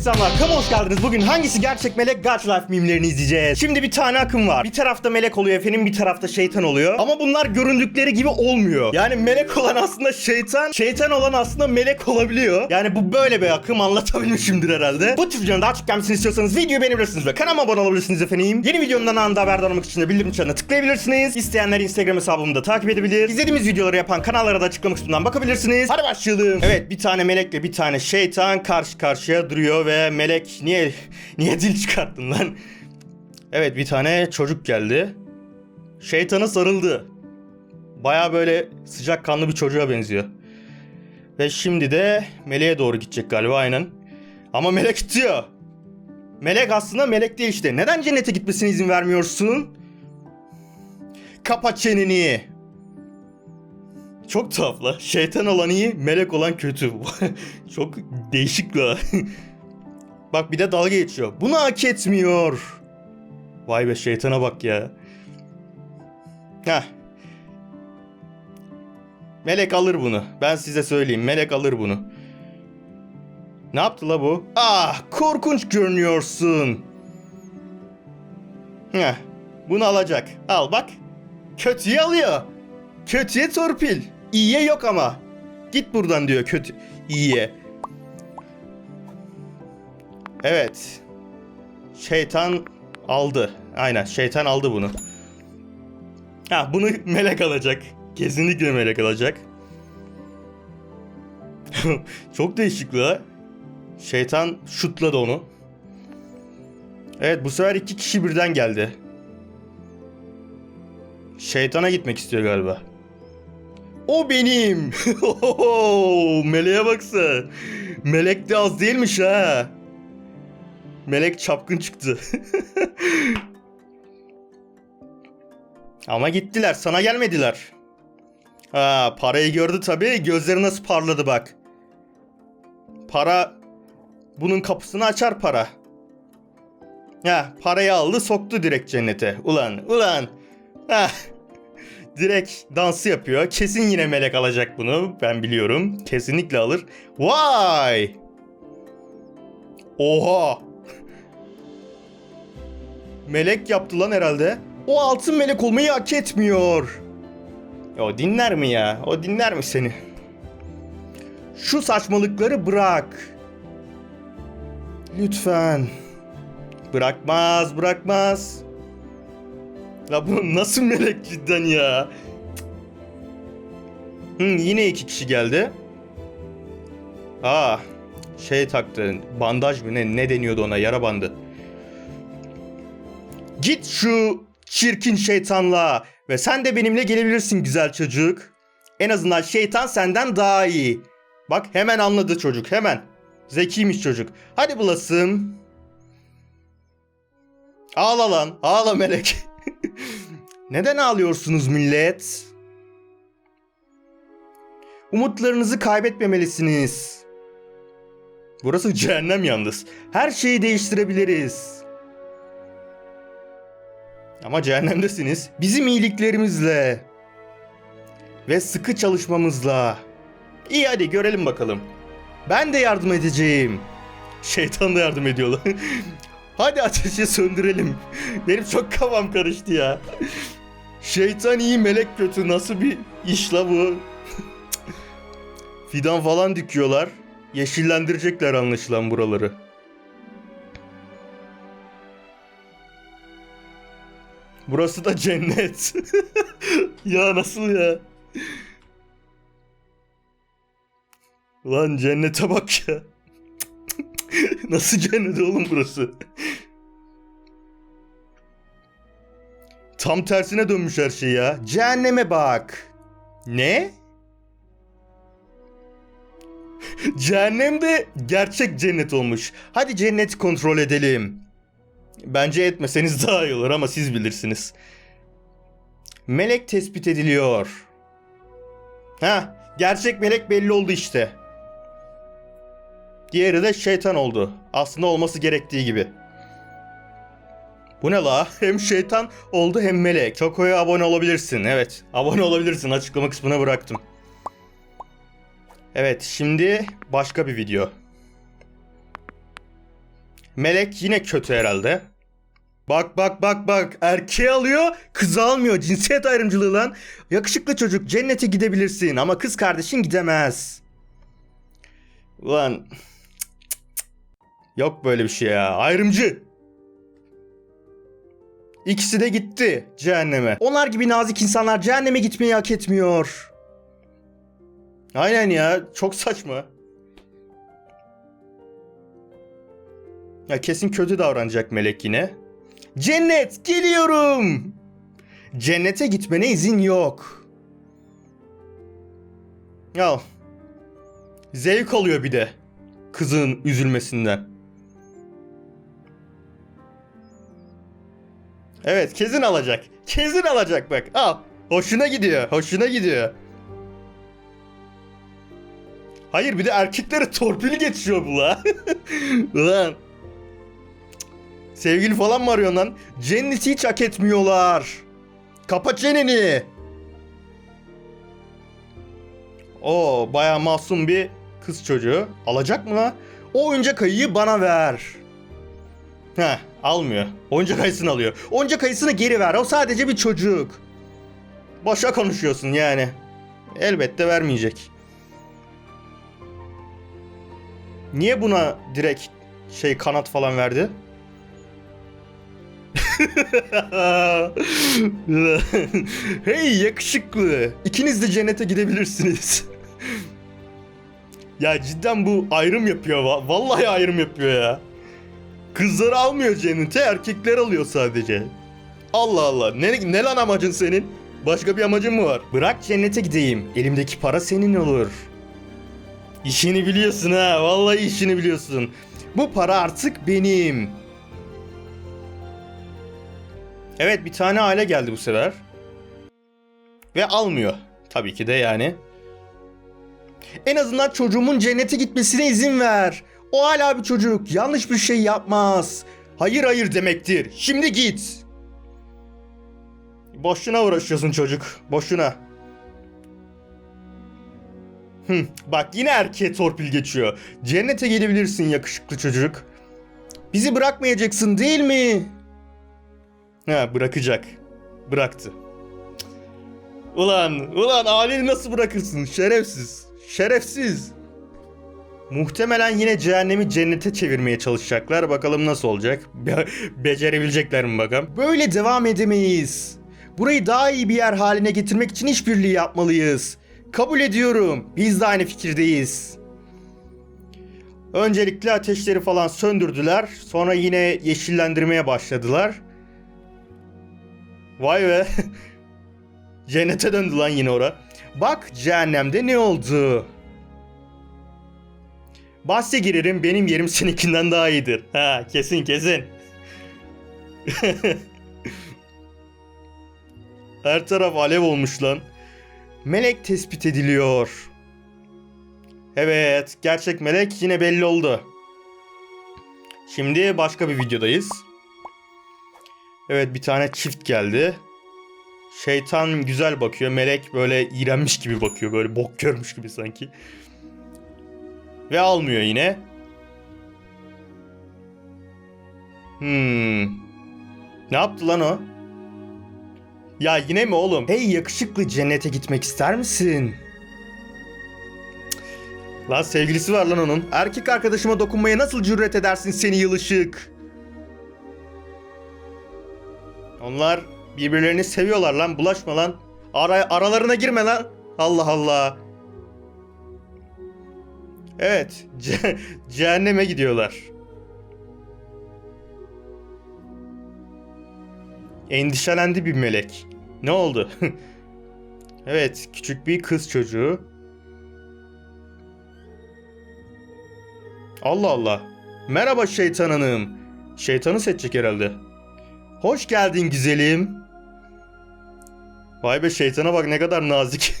selamlar. Kama hoş geldiniz. Bugün hangisi gerçek melek Gaç Life mimlerini izleyeceğiz. Şimdi bir tane akım var. Bir tarafta melek oluyor efendim, bir tarafta şeytan oluyor. Ama bunlar göründükleri gibi olmuyor. Yani melek olan aslında şeytan, şeytan olan aslında melek olabiliyor. Yani bu böyle bir akım anlatabilmişimdir herhalde. Bu tür videonun daha çok gelmesini istiyorsanız videoyu beğenebilirsiniz ve kanalıma abone olabilirsiniz efendim. Yeni videomdan anında haberdar olmak için de bildirim çanına tıklayabilirsiniz. İsteyenler Instagram hesabımı da takip edebilir. İzlediğimiz videoları yapan kanallara da açıklama kısmından bakabilirsiniz. Hadi başlayalım. Evet bir tane melekle bir tane şeytan karşı karşıya duruyor ve melek niye niye dil çıkarttın lan? Evet bir tane çocuk geldi. Şeytana sarıldı. Baya böyle sıcak kanlı bir çocuğa benziyor. Ve şimdi de meleğe doğru gidecek galiba aynen. Ama melek diyor. Melek aslında melek değil işte. Neden cennete gitmesine izin vermiyorsun? Kapat çeneni. Çok tuhaf la. Şeytan olan iyi, melek olan kötü. Çok değişik la. bak bir de dalga geçiyor. Bunu hak etmiyor. Vay be şeytana bak ya. Heh. Melek alır bunu. Ben size söyleyeyim. Melek alır bunu. Ne yaptı la bu? Ah korkunç görünüyorsun. Heh. Bunu alacak. Al bak. Kötüye alıyor. Kötüye torpil. İyiye yok ama. Git buradan diyor kötü. İyiye. Evet. Şeytan aldı. Aynen şeytan aldı bunu. Ha bunu melek alacak. Kesinlikle melek alacak. Çok değişik la. Şeytan şutladı onu. Evet bu sefer iki kişi birden geldi. Şeytana gitmek istiyor galiba. O benim. Meleğe baksa. Melek de az değilmiş ha. Melek çapkın çıktı. Ama gittiler. Sana gelmediler. Ha, parayı gördü tabii. Gözleri nasıl parladı bak. Para bunun kapısını açar para. Ha, parayı aldı soktu direkt cennete. Ulan, ulan. Ha. Direkt dansı yapıyor. Kesin yine melek alacak bunu. Ben biliyorum. Kesinlikle alır. Vay! Oha! Melek yaptı lan herhalde. O altın melek olmayı hak etmiyor. O dinler mi ya? O dinler mi seni? Şu saçmalıkları bırak. Lütfen. Bırakmaz, bırakmaz. Ya bu nasıl melek cidden ya? Hı, yine iki kişi geldi. Aa, şey taktı. Bandaj mı ne? Ne deniyordu ona? Yara bandı. Git şu çirkin şeytanla ve sen de benimle gelebilirsin güzel çocuk. En azından şeytan senden daha iyi. Bak hemen anladı çocuk hemen. Zekiymiş çocuk. Hadi bulasın. Ağla lan. Ağla melek. Neden ağlıyorsunuz millet? Umutlarınızı kaybetmemelisiniz. Burası cehennem yalnız. Her şeyi değiştirebiliriz. Ama cehennemdesiniz. Bizim iyiliklerimizle ve sıkı çalışmamızla. İyi hadi görelim bakalım. Ben de yardım edeceğim. Şeytan da yardım ediyorlar. hadi ateşi söndürelim. Benim çok kafam karıştı ya. Şeytan iyi melek kötü nasıl bir iş la bu? Fidan falan dikiyorlar. Yeşillendirecekler anlaşılan buraları. Burası da cennet. ya nasıl ya? Lan cennete bak ya. nasıl cennet oğlum burası? Tam tersine dönmüş her şey ya. Cehenneme bak. Ne? Cehennemde gerçek cennet olmuş. Hadi cenneti kontrol edelim. Bence etmeseniz daha iyi olur ama siz bilirsiniz. Melek tespit ediliyor. Ha, gerçek melek belli oldu işte. Diğeri de şeytan oldu. Aslında olması gerektiği gibi. Bu ne la? Hem şeytan oldu hem melek. Çoko'ya abone olabilirsin. Evet, abone olabilirsin. Açıklama kısmına bıraktım. Evet, şimdi başka bir video. Melek yine kötü herhalde. Bak bak bak bak erkeği alıyor kızı almıyor cinsiyet ayrımcılığı lan. Yakışıklı çocuk cennete gidebilirsin ama kız kardeşin gidemez. Ulan yok böyle bir şey ya ayrımcı. İkisi de gitti cehenneme. Onlar gibi nazik insanlar cehenneme gitmeyi hak etmiyor. Aynen ya çok saçma. Ya kesin kötü davranacak melek yine. Cennet geliyorum. Cennete gitmene izin yok. Ya zevk alıyor bir de kızın üzülmesinden. Evet kesin alacak. Kesin alacak bak. Al. Hoşuna gidiyor. Hoşuna gidiyor. Hayır bir de erkekleri torpil geçiyor bu la. Ulan. Sevgili falan mı arıyorsun lan? Cenneti hiç hak etmiyorlar. Kapa çeneni. O baya masum bir kız çocuğu. Alacak mı lan? O oyuncak ayıyı bana ver. Heh almıyor. Oyuncak ayısını alıyor. Oyuncak ayısını geri ver. O sadece bir çocuk. Boşa konuşuyorsun yani. Elbette vermeyecek. Niye buna direkt şey kanat falan verdi? hey yakışıklı. İkiniz de cennete gidebilirsiniz. ya cidden bu ayrım yapıyor. va- Vallahi ayrım yapıyor ya. Kızları almıyor cennete, erkekler alıyor sadece. Allah Allah. Ne, ne lan amacın senin? Başka bir amacın mı var? Bırak cennete gideyim. Elimdeki para senin olur. İşini biliyorsun ha. Vallahi işini biliyorsun. Bu para artık benim. Evet bir tane aile geldi bu sefer. Ve almıyor. Tabii ki de yani. En azından çocuğumun cennete gitmesine izin ver. O hala bir çocuk. Yanlış bir şey yapmaz. Hayır hayır demektir. Şimdi git. Boşuna uğraşıyorsun çocuk. Boşuna. Bak yine erkeğe torpil geçiyor. Cennete gelebilirsin yakışıklı çocuk. Bizi bırakmayacaksın değil mi? Ha bırakacak. Bıraktı. Ulan, ulan aileni nasıl bırakırsın? Şerefsiz. Şerefsiz. Muhtemelen yine cehennemi cennete çevirmeye çalışacaklar. Bakalım nasıl olacak? Be- becerebilecekler mi bakalım? Böyle devam edemeyiz. Burayı daha iyi bir yer haline getirmek için işbirliği yapmalıyız. Kabul ediyorum. Biz de aynı fikirdeyiz. Öncelikle ateşleri falan söndürdüler. Sonra yine yeşillendirmeye başladılar. Vay be. Cennete döndü lan yine ora. Bak cehennemde ne oldu? Bahse girerim benim yerim seninkinden daha iyidir. Ha kesin kesin. Her taraf alev olmuş lan. Melek tespit ediliyor. Evet, gerçek melek yine belli oldu. Şimdi başka bir videodayız. Evet, bir tane çift geldi. Şeytan güzel bakıyor, melek böyle iğrenmiş gibi bakıyor, böyle bok görmüş gibi sanki. Ve almıyor yine. Hmm. Ne yaptı lan o? Ya yine mi oğlum? Hey yakışıklı cennete gitmek ister misin? Lan sevgilisi var lan onun. Erkek arkadaşıma dokunmaya nasıl cüret edersin seni yılışık? Onlar birbirlerini seviyorlar lan bulaşma lan. Ara, aralarına girme lan. Allah Allah. Evet. ce- cehenneme gidiyorlar. Endişelendi bir melek. Ne oldu? evet, küçük bir kız çocuğu. Allah Allah. Merhaba şeytan hanım. Şeytanı seçecek herhalde. Hoş geldin güzelim. Vay be şeytana bak ne kadar nazik.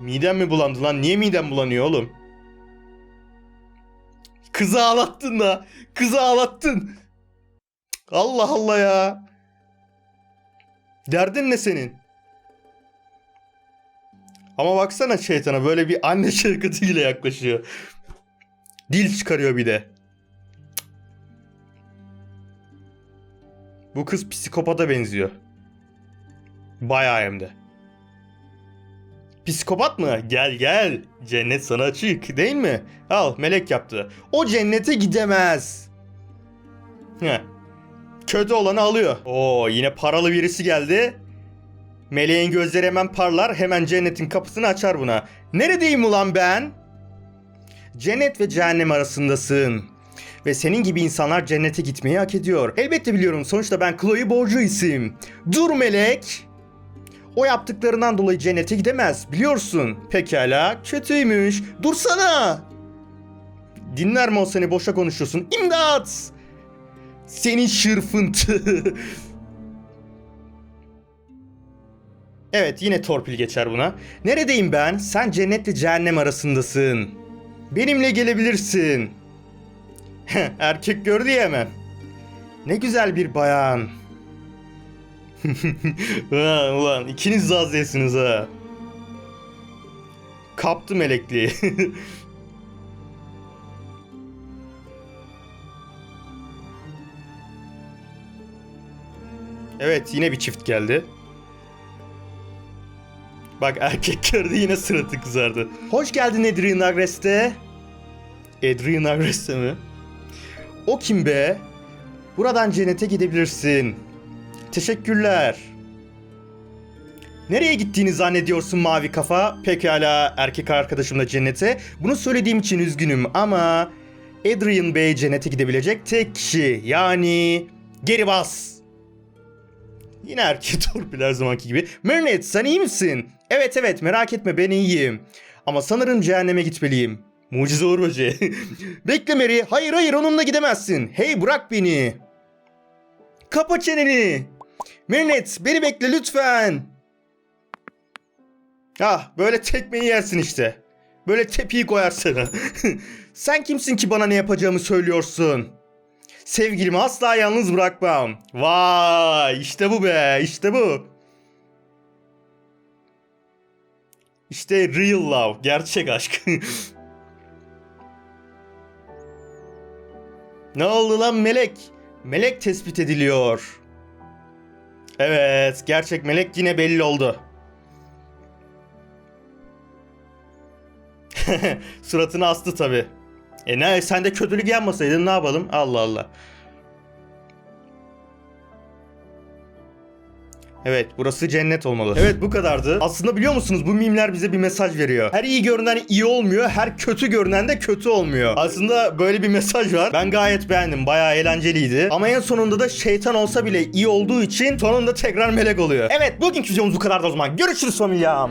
Midem mi bulandı lan? Niye midem bulanıyor oğlum? Kızı ağlattın da. Kızı ağlattın. Allah Allah ya. Derdin ne senin? Ama baksana şeytana böyle bir anne şefkatiyle yaklaşıyor. Dil çıkarıyor bir de. Bu kız psikopata benziyor. Bayağı hem de. Psikopat mı? Gel gel. Cennet sana açık değil mi? Al melek yaptı. O cennete gidemez. Heh. Kötü olanı alıyor. Oo yine paralı birisi geldi. Meleğin gözleri hemen parlar. Hemen cennetin kapısını açar buna. Neredeyim ulan ben? Cennet ve cehennem arasındasın. Ve senin gibi insanlar cennete gitmeyi hak ediyor. Elbette biliyorum sonuçta ben Chloe borcu isim. Dur melek. O yaptıklarından dolayı cennete gidemez. Biliyorsun. Pekala kötüymüş. Dursana. Dinler mi o seni boşa konuşuyorsun? İmdat. Senin şırfıntı. evet yine torpil geçer buna. Neredeyim ben? Sen cennetle cehennem arasındasın. Benimle gelebilirsin. Erkek gördü ya hemen. Ne güzel bir bayan. ha, ulan ikiniz de az değilsiniz ha. Kaptı melekliği. evet yine bir çift geldi. Bak erkek gördü yine suratı kızardı. Hoş geldin Adrian Agreste. Adrian Agreste mi? O kim be? Buradan cennete gidebilirsin. Teşekkürler. Nereye gittiğini zannediyorsun mavi kafa? Pekala erkek arkadaşımla cennete. Bunu söylediğim için üzgünüm ama Adrian Bey cennete gidebilecek tek kişi. Yani geri bas. Yine erkek torpil her zamanki gibi. Mernet sen iyi misin? Evet evet merak etme ben iyiyim. Ama sanırım cehenneme gitmeliyim. Mucize Uğur Böceği. Bekle Mary. Hayır hayır onunla gidemezsin. Hey bırak beni. Kapa çeneni. Mernet beni bekle lütfen. Ah böyle tekmeyi yersin işte. Böyle tepiyi koyar sana. Sen kimsin ki bana ne yapacağımı söylüyorsun? Sevgilimi asla yalnız bırakmam. Vay işte bu be işte bu. İşte real love gerçek aşk. ne oldu lan melek? Melek tespit ediliyor. Evet, gerçek melek yine belli oldu. Suratını astı tabi. E ne sen de kötülük yapmasaydın ne yapalım? Allah Allah. Evet burası cennet olmalı. Evet bu kadardı. Aslında biliyor musunuz bu mimler bize bir mesaj veriyor. Her iyi görünen iyi olmuyor. Her kötü görünen de kötü olmuyor. Aslında böyle bir mesaj var. Ben gayet beğendim. Bayağı eğlenceliydi. Ama en sonunda da şeytan olsa bile iyi olduğu için sonunda tekrar melek oluyor. Evet bugünkü videomuz bu kadardı o zaman. Görüşürüz familyam.